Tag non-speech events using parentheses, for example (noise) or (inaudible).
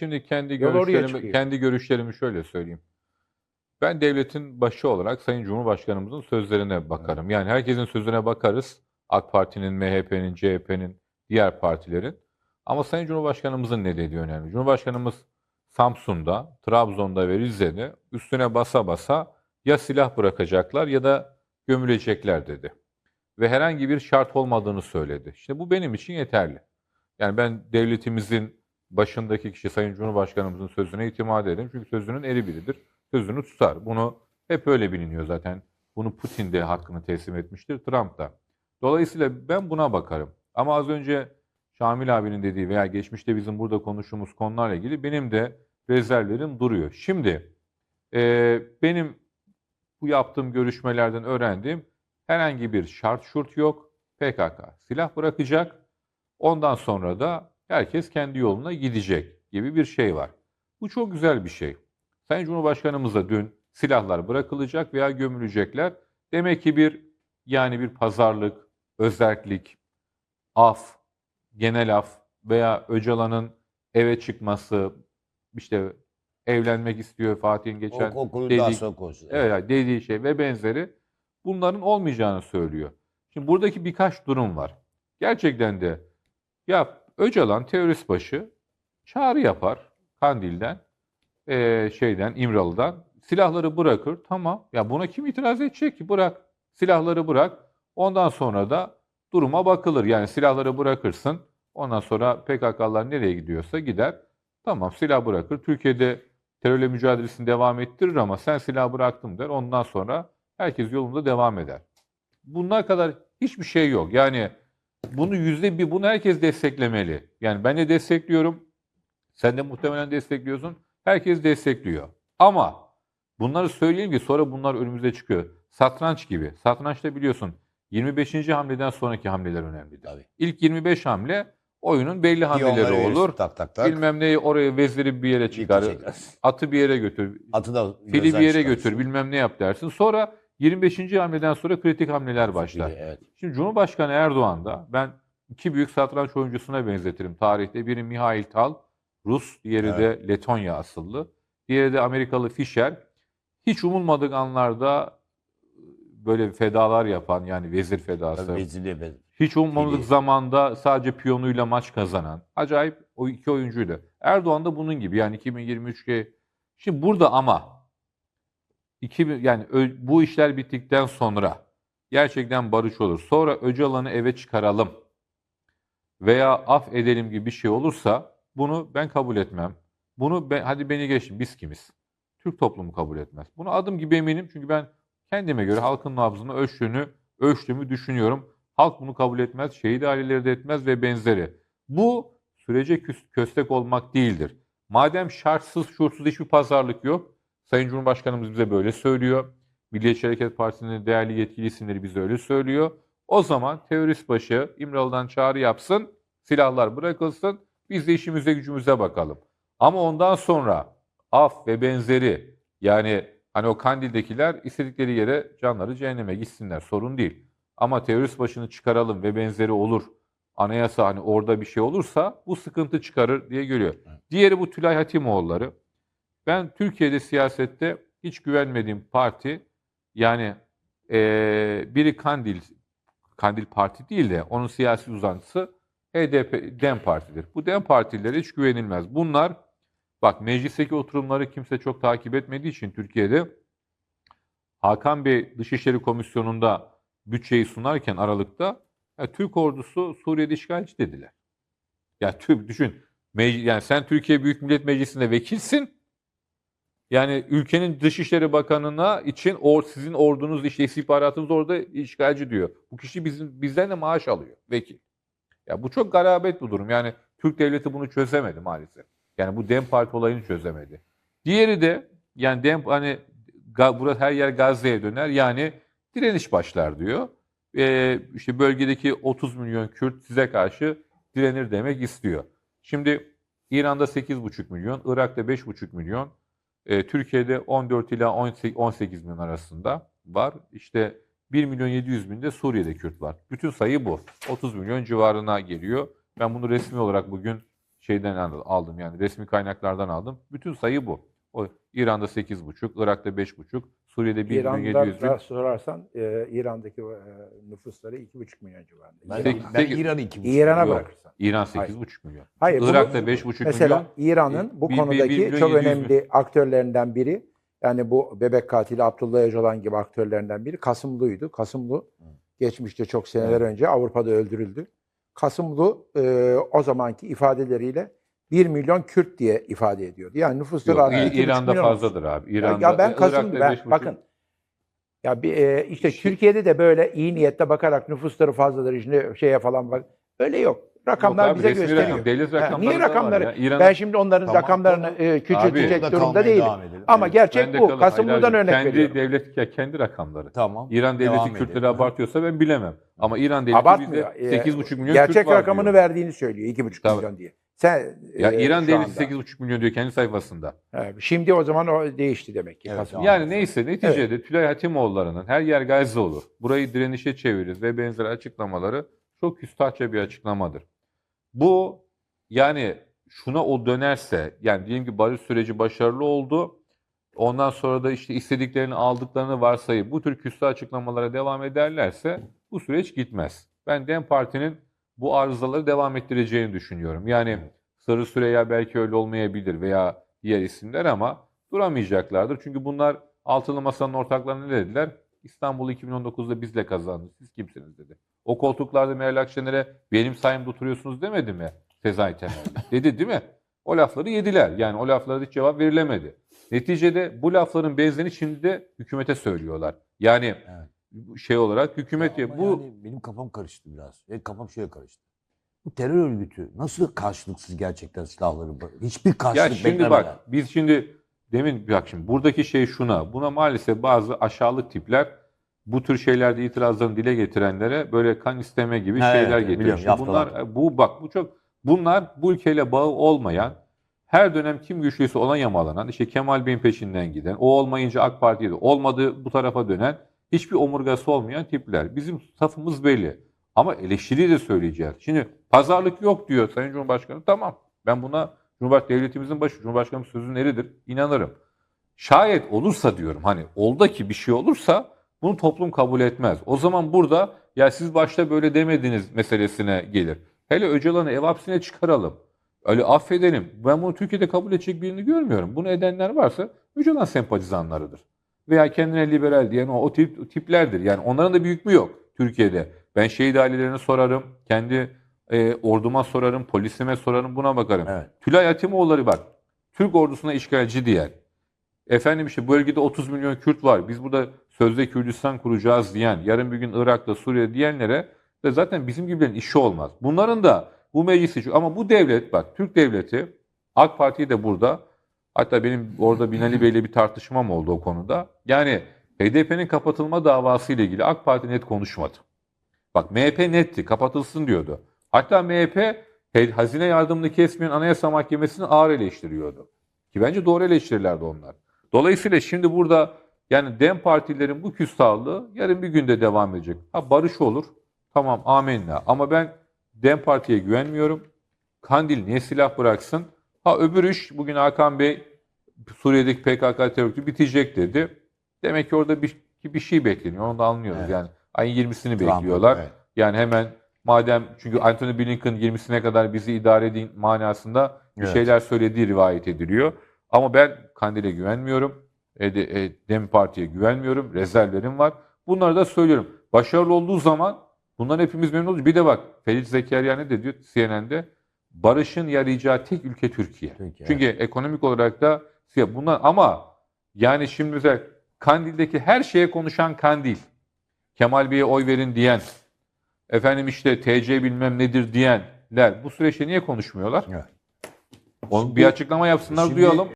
Şimdi kendi Yol görüşlerimi kendi görüşlerimi şöyle söyleyeyim. Ben devletin başı olarak Sayın Cumhurbaşkanımızın sözlerine bakarım. Yani herkesin sözüne bakarız. AK Parti'nin, MHP'nin, CHP'nin, diğer partilerin. Ama Sayın Cumhurbaşkanımızın ne dediği önemli. Cumhurbaşkanımız Samsun'da, Trabzon'da ve Rize'de üstüne basa basa ya silah bırakacaklar ya da gömülecekler dedi. Ve herhangi bir şart olmadığını söyledi. İşte bu benim için yeterli. Yani ben devletimizin başındaki kişi Sayın Cumhurbaşkanımızın sözüne itimat ederim. Çünkü sözünün eri biridir. Sözünü tutar. Bunu hep öyle biliniyor zaten. Bunu Putin de hakkını teslim etmiştir, Trump da. Dolayısıyla ben buna bakarım. Ama az önce Şamil abinin dediği veya geçmişte bizim burada konuştuğumuz konularla ilgili benim de rezervlerim duruyor. Şimdi e, benim bu yaptığım görüşmelerden öğrendiğim herhangi bir şart şurt yok. PKK silah bırakacak. Ondan sonra da herkes kendi yoluna gidecek gibi bir şey var. Bu çok güzel bir şey. Sayın Cumhurbaşkanımız da dün silahlar bırakılacak veya gömülecekler. Demek ki bir yani bir pazarlık, özellik, af, genel af veya Öcalan'ın eve çıkması, işte evlenmek istiyor Fatih'in geçen O, o konuşuruz. Evet, dediği şey ve benzeri bunların olmayacağını söylüyor. Şimdi buradaki birkaç durum var. Gerçekten de ya Öcalan terörist başı çağrı yapar Kandil'den, eee, şeyden, İmralı'dan. Silahları bırakır. Tamam. Ya buna kim itiraz edecek ki? Bırak. Silahları bırak. Ondan sonra da duruma bakılır. Yani silahları bırakırsın. Ondan sonra PKK'lar nereye gidiyorsa gider. Tamam silah bırakır. Türkiye'de terörle mücadelesini devam ettirir ama sen silah bıraktım der. Ondan sonra herkes yolunda devam eder. Bunlar kadar hiçbir şey yok. Yani bunu yüzde bir, bunu herkes desteklemeli. Yani ben de destekliyorum. Sen de muhtemelen destekliyorsun. Herkes destekliyor. Ama bunları söyleyelim ki sonra bunlar önümüze çıkıyor. Satranç gibi. Satrançta biliyorsun 25. hamleden sonraki hamleler önemlidir. Tabii. İlk 25 hamle oyunun belli hamleleri verirsin, olur. Tak tak tak. Bilmem neyi oraya veziri bir yere çıkar. Atı bir yere götür. Atı da Fili bir yere çıkarırsın. götür. Bilmem ne yap dersin. Sonra 25. hamleden sonra kritik hamleler başlar. Evet. Şimdi Cumhurbaşkanı Erdoğan da ben iki büyük satranç oyuncusuna benzetirim tarihte. Biri Mihail Tal, Rus, diğeri de Letonya asıllı. Diğeri de Amerikalı Fischer. Hiç umulmadık anlarda böyle fedalar yapan yani vezir fedası. Tabii vezirliğe ben- Hiç ummadık Fili. zamanda sadece piyonuyla maç kazanan. Acayip o iki oyuncuydu. Erdoğan da bunun gibi yani 2023'te. Şimdi burada ama 2000 yani bu işler bittikten sonra gerçekten barış olur. Sonra Öcalan'ı eve çıkaralım veya af edelim gibi bir şey olursa bunu ben kabul etmem. Bunu ben, hadi beni geçin biz kimiz? Türk toplumu kabul etmez. Bunu adım gibi eminim çünkü ben kendime göre halkın nabzını ölçtüğünü, ölçtüğümü düşünüyorum. Halk bunu kabul etmez, şehit aileleri de etmez ve benzeri. Bu sürece köstek olmak değildir. Madem şartsız, şurtsuz hiçbir pazarlık yok, Sayın Cumhurbaşkanımız bize böyle söylüyor. Milliyetçi Hareket Partisi'nin değerli yetkili isimleri bize öyle söylüyor. O zaman terörist başı İmralı'dan çağrı yapsın, silahlar bırakılsın, biz de işimize gücümüze bakalım. Ama ondan sonra af ve benzeri yani hani o Kandil'dekiler istedikleri yere canları cehenneme gitsinler sorun değil. Ama terörist başını çıkaralım ve benzeri olur. Anayasa hani orada bir şey olursa bu sıkıntı çıkarır diye görüyor. Diğeri bu Tülay Hatimoğulları. Ben Türkiye'de siyasette hiç güvenmediğim parti yani eee, biri Kandil, Kandil Parti değil de onun siyasi uzantısı HDP, DEM Parti'dir. Bu DEM Partilere hiç güvenilmez. Bunlar bak meclisteki oturumları kimse çok takip etmediği için Türkiye'de Hakan Bey Dışişleri Komisyonu'nda bütçeyi sunarken Aralık'ta ya, Türk ordusu Suriye'de işgalci dediler. Ya Türk düşün. yani sen Türkiye Büyük Millet Meclisi'nde vekilsin. Yani ülkenin Dışişleri Bakanı'na için or, sizin ordunuz işte istihbaratınız orada işgalci diyor. Bu kişi bizim bizden de maaş alıyor vekil. Ya bu çok garabet bir durum. Yani Türk devleti bunu çözemedi maalesef. Yani bu Dem Parti olayını çözemedi. Diğeri de yani Dem hani burası her yer Gazze'ye döner. Yani direniş başlar diyor. Ee, işte bölgedeki 30 milyon Kürt size karşı direnir demek istiyor. Şimdi İran'da 8,5 milyon, Irak'ta 5,5 milyon, e, Türkiye'de 14 ila 18, 18 milyon arasında var. İşte 1 milyon 700 bin de Suriye'de Kürt var. Bütün sayı bu. 30 milyon civarına geliyor. Ben bunu resmi olarak bugün şeyden al- aldım yani resmi kaynaklardan aldım. Bütün sayı bu. O İran'da 8,5, Irak'ta 5,5, Suriye'de 1 milyon 700 bin. İran'da sorarsan e, İran'daki e, nüfusları 2,5 milyon civarında. Ben, İran- Sekiz- ben sekiz- İran'ı iki buçuk İran'a Yok. bırakırsan. İran Hayır. 8,5 milyon. Hayır, bunu- Irak'ta 5,5 Mesela milyon. İran'ın bu Bir- bir- bir konudaki milyon çok 700 bin. önemli aktörlerinden biri, yani bu bebek katili Abdullah Öcalan gibi aktörlerinden biri Kasımlu'ydu. Kasımlu geçmişte çok seneler önce Avrupa'da öldürüldü. Kasımlu e, o zamanki ifadeleriyle 1 milyon Kürt diye ifade ediyordu. Yani nüfusları Yok, artık İ- 2,5 İran'da milyon fazladır abi. Ya, İran'da, ya ben Kasım Irak'ta ben, 5,5. bakın ya bir e, işte Türkiye'de de böyle iyi niyetle bakarak nüfusları fazladır işte şeye falan bak. Öyle yok. Rakamlar Yok abi, bize gösteriyor. rakam, devlet Ha, rakamları niye da var rakamları? ya. İran'ın- Ben şimdi onların Tamam, rakamlarını tamam. e, küçültecek Abi, durumda değilim. Ama Evet. gerçek bu. kalın- Kasımlı'dan Hayır, örnek kendi veriyorum. devlet ya kendi rakamları. Tamam. İran devleti Kürtleri edelim. abartıyorsa ben bilemem. Ama İran devleti Abartmıyor. bizde Ee, 8,5 milyon Gerçek Kürt var rakamını diyor. verdiğini söylüyor. 2,5 Tabii. milyon diye. Sen Ya e, İran devleti anda- 8,5 milyon diyor kendi sayfasında. Evet, şimdi o zaman o değişti demek ki. Evet. Yani neyse neticede Tülay Hatimoğulları'nın her yer Gazze olur. Burayı direnişe çeviririz ve benzeri açıklamaları çok küstahça bir açıklamadır. Bu yani şuna o dönerse yani diyelim ki barış süreci başarılı oldu. Ondan sonra da işte istediklerini aldıklarını varsayıp bu tür küstah açıklamalara devam ederlerse bu süreç gitmez. Ben DEM Parti'nin bu arızaları devam ettireceğini düşünüyorum. Yani Sarı Süreyya belki öyle olmayabilir veya diğer isimler ama duramayacaklardır. Çünkü bunlar altılı masanın ortaklarına ne dediler? İstanbul 2019'da bizle kazandı. Siz kimsiniz dedi. O koltuklarda Meral Akşener'e benim sayemde oturuyorsunuz demedi mi Sezai Temelli? (laughs) Dedi değil mi? O lafları yediler. Yani o laflara hiç cevap verilemedi. Neticede bu lafların benzerini şimdi de hükümete söylüyorlar. Yani Evet. Şey olarak hükümet Ama bu yani benim kafam karıştı biraz. E, kafam şöyle karıştı. Bu terör örgütü nasıl karşılıksız gerçekten silahları hiçbir karşılık Ya şimdi bak biz şimdi demin bak şimdi buradaki şey şuna. Buna maalesef bazı aşağılık tipler bu tür şeylerde itirazlarını dile getirenlere böyle kan isteme gibi Ha, şeyler evet, getiriyor. Şimdi bunlar yaftaladı. bu bak bu çok bunlar bu ülkeyle bağı olmayan her dönem kim güçlüyse ona yamalanan, işte Kemal Bey'in peşinden giden, o olmayınca AK Parti'ye de olmadığı bu tarafa dönen hiçbir omurgası olmayan tipler. Bizim safımız belli. Ama eleştiriyi de söyleyeceğiz. Şimdi pazarlık yok diyor Sayın Cumhurbaşkanı. Tamam. Ben buna Cumhurbaşkanı devletimizin başı, Cumhurbaşkanı sözün eridir. İnanırım. Şayet olursa diyorum hani olda ki bir şey olursa bunu toplum kabul etmez. O zaman burada ya siz başta böyle demediniz meselesine gelir. Hele Öcalan'ı ev hapsine çıkaralım. Öyle affedelim. Ben bunu Türkiye'de kabul edecek birini görmüyorum. Bunu edenler varsa Öcalan sempatizanlarıdır. Veya kendine liberal diyen o, o tip, o tiplerdir. Yani onların da bir hükmü yok Türkiye'de. Ben şehit ailelerine sorarım. Kendi e, orduma sorarım. Polisime sorarım. Buna bakarım. Evet. Tülay Hatimoğulları bak. Türk ordusuna işgalci diyen. Efendim işte bölgede 30 milyon Kürt var. Biz burada sözde Kürdistan kuracağız diyen. Yarın bir gün Irak'ta Suriye diyenlere de zaten bizim gibilerin işi olmaz. Bunların da bu meclisi ama bu devlet bak Türk devleti AK Parti de burada. Hatta benim orada Binali Bey'le bir tartışmam oldu o konuda. Yani HDP'nin kapatılma davası ile ilgili AK Parti net konuşmadı. Bak MHP netti, kapatılsın diyordu. Hatta MHP hazine yardımını kesmeyen Anayasa Mahkemesi'ni ağır eleştiriyordu. Ki bence doğru eleştirilerdi onlar. Dolayısıyla şimdi burada yani DEM partilerin bu küstahlığı yarın bir günde devam edecek. Ha barış olur. Tamam amenna. Ama ben DEM Parti'ye güvenmiyorum. Kandil niye silah bıraksın? Ha öbür iş bugün Hakan Bey Suriye'deki PKK terör örgütü bitecek dedi. Demek ki orada bir, bir şey bekleniyor. Onu da anlıyoruz. Evet. Yani ayın 20'sini Trump, bekliyorlar. evet. Yani hemen madem çünkü Anthony Blinken 20'sine kadar bizi idare edin manasında bir Evet. şeyler söylediği rivayet ediliyor. Ama ben Kandil'e güvenmiyorum. E, e, Dem Parti'ye güvenmiyorum. Rezervlerim var. Bunları da söylüyorum. Başarılı olduğu zaman bundan hepimiz memnun olacağız. Bir de bak Ferit Zekeriya ne de diyor CNN'de? Barışın yarayacağı tek ülke Türkiye. Türkiye, Çünkü ekonomik olarak da. Bunlar ama yani şimdi mesela Kandil'deki her şeye konuşan Kandil. Kemal Bey'e oy verin diyen, efendim işte TC bilmem nedir diyenler bu süreçte niye konuşmuyorlar? Evet. Onu bir açıklama yapsınlar Şimdi- duyalım.